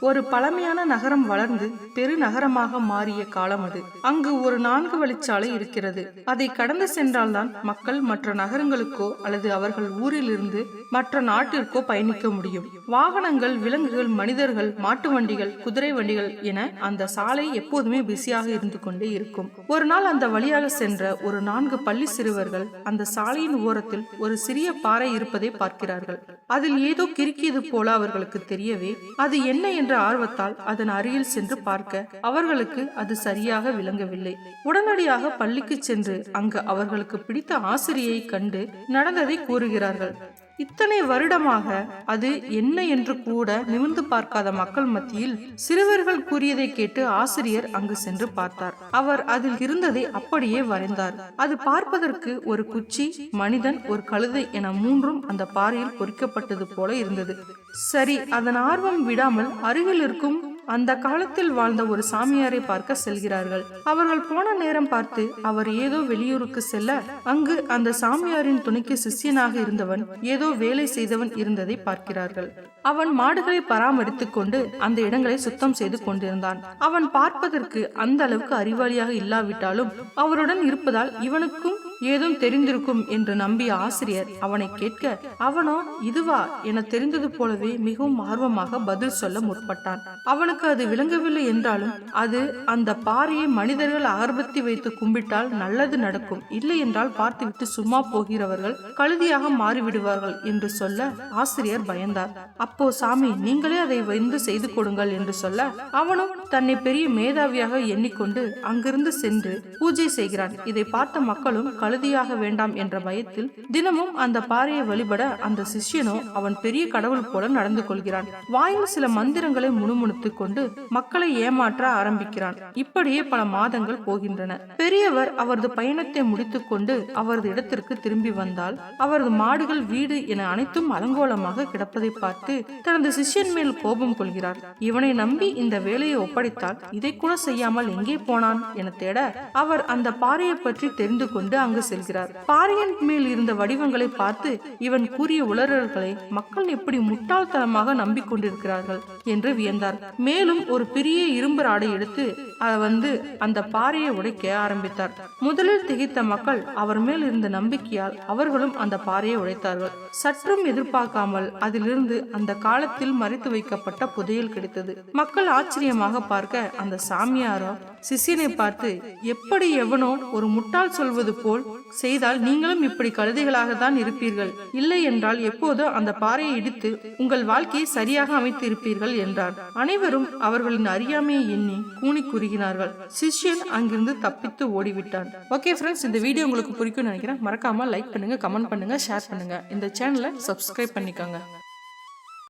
ஒரு பழமையான நகரம் வளர்ந்து பெருநகரமாக மாறிய காலம் அது. அங்கு ஒரு நான்கு வழிச்சாலை இருக்கிறது. அதை கடந்து சென்றால்தான் மக்கள் மற்ற நகரங்களுக்கோ அல்லது அவர்கள் ஊரிலிருந்து மற்ற நாட்டிற்கோ பயணிக்க முடியும். வாகனங்கள் விலங்குகள் மனிதர்கள் மாட்டு வண்டிகள் குதிரை வண்டிகள் என அந்த சாலை எப்போதுமே பிஸியாக இருந்து கொண்டே இருக்கும். ஒரு நாள் அந்த வழியாக சென்ற ஒரு நான்கு பள்ளி சிறுவர்கள் அந்த சாலையின் ஓரத்தில் ஒரு சிறிய பாறை இருப்பதை பார்க்கிறார்கள். அதில் ஏதோ கிறுக்கியது போல அவர்களுக்கு தெரியவே அது என்ன என்ற ஆர்வத்தால் அதன் அருகில் சென்று பார்க்க அவர்களுக்கு அது சரியாக விளங்கவில்லை. உடனடியாக பள்ளிக்கு சென்று அங்கு அவர்களுக்கு பிடித்த ஆசிரியை கண்டு நடந்ததை கூறுகிறார்கள். இத்தனை வருடமாக அது என்ன என்று கூட நிமிர்ந்து பார்க்காத மக்கள் மத்தியில் சிறுவர்கள் கூறியதை கேட்டு ஆசிரியர் அங்கு சென்று பார்த்தார். அவர் அதில் இருந்ததை அப்படியே வரைந்தார். அது பார்ப்பதற்கு ஒரு குச்சி மனிதன் ஒரு கழுதை என மூன்றும் அந்த பாறையில் பொறிக்கப்பட்டது போல இருந்தது. சரி அதன் ஆர்வம் விடாமல் அருகில் இருக்கும் அந்த காலத்தில் வாழ்ந்த ஒரு சாமியாரை பார்க்க செல்கிறார்கள். அவர்கள் போன நேரம் பார்த்து அவர் ஏதோ வெளியூருக்கு செல்ல அங்கு அந்த சாமியாரின் துணைக்கு சிஷ்யனாக இருந்தவன் ஏதோ வேலை செய்தவன் இருந்ததை பார்க்கிறார்கள். அவன் மாடுகளை பராமரித்துக் கொண்டு அந்த இடங்களை சுத்தம் செய்து கொண்டிருந்தான். அவன் பார்ப்பதற்கு அந்த அளவுக்கு அறிவாளியாக இல்லாவிட்டாலும் அவருடன் இருப்பதால் இவனுக்கும் ஏதும் தெரிந்திருக்கும் என்று நம்பிய ஆசிரியர் அவனை கேட்க அவனோ இதுவா? என தெரிந்தது போலவே மிகவும் ஆர்வமாக பதில் சொல்ல முற்பட்டான். அவனுக்கு அது விளங்கவில்லை என்றாலும் அது அந்த பாறையை மனிதர்கள் அகர்பத்தி வைத்து கும்பிட்டால் நல்லது நடக்கும். இல்லை என்றால் பார்த்துவிட்டு சும்மா போகிறவர்கள் கழுதியாக மாறிவிடுவார்கள் என்று சொல்ல ஆசிரியர் பயந்தார். அப்போ சாமி நீங்களே அதை வந்து செய்து கொடுங்கள் என்று சொல்ல அவனும் தன்னை பெரிய மேதாவியாக எண்ணிக்கொண்டு அங்கிருந்து சென்று பூஜை செய்கிறான். இதை பார்த்த மக்களும் கழுதியாக வேண்டாம் என்ற பயத்தில் தினமும் அந்த பாறையை வழிபட அந்த சிஷ்யனோ அவன் பெரிய கடவுள் போல நடந்து கொள்கிறான். வாயில் சில மந்திரங்களை முணுமுணுத்துக் கொண்டு மக்களை ஏமாற்ற ஆரம்பிக்கிறான். இப்படியே பல மாதங்கள் போகின்றன. பெரியவர் அவரது பயணத்தை முடித்துக் கொண்டு அவரது இடத்திற்கு திரும்பி வந்தால் அவரது மாடுகள் வீடு என அனைத்தும் அலங்கோலமாக கிடப்பதை பார்த்து தனது சிஷ்யன் மேல் கோபம் கொள்கிறார். இவனை நம்பி இந்த வேலையை ஒப்படைத்தால் இதை கூட செய்யாமல் எங்கே போனான்? என தேட அவர் அந்த பாறையை பற்றி தெரிந்து கொண்டு அங்கு அங்கு செல்கிறார். பாரியன் மேல் இருந்த வடிவங்களை பார்த்து இவன் கூறிய உளறல்களை மக்கள் எப்படி முட்டாள்தனமாக நம்பிக்கொண்டிருக்கிறார்கள் என்று வியந்தார். மேலும் ஒரு பெரிய இரும்பு ராடை எடுத்து அதை வந்து அந்த பாறையை உடைக்க ஆரம்பித்தார். முதலில் திகைத்த மக்கள் அவர் மேல் இருந்த நம்பிக்கையால் அவர்களும் அந்த பாறையை உடைத்தார்கள். சற்றும் எதிர்பார்க்காமல் அதிலிருந்து அந்த காலத்தில் மறைத்து வைக்கப்பட்ட புதையல் கிடைத்தது. மக்கள் ஆச்சரியமாக பார்க்க அந்த சாமியாரோ சிஷியனை பார்த்து எப்படி எவனோ ஒரு முட்டாள் சொல்வது போல் செய்தால் நீங்களும் இப்படி கழுதைகளாக தான் இருப்பீர்கள். இல்லை என்றால் எப்போதோ அந்த பாறையை இடித்து உங்கள் வாழ்க்கையை சரியாக அமைத்து இருப்பீர்கள் என்றார். அனைவரும் அவர்களின் அறியாமையை எண்ணி கூணி குறுகினார்கள். சிஷ்யன் அங்கிருந்து தப்பித்து ஓடிவிட்டான். ஓகே ஃப்ரெண்ட்ஸ் இந்த வீடியோ உங்களுக்கு பிடிக்கும்னு நினைக்கிறேன். மறக்காம லைக் பண்ணுங்க கமெண்ட் பண்ணுங்க ஷேர் பண்ணுங்க. இந்த சேனலை சப்ஸ்கிரைப் பண்ணிக்கோங்க.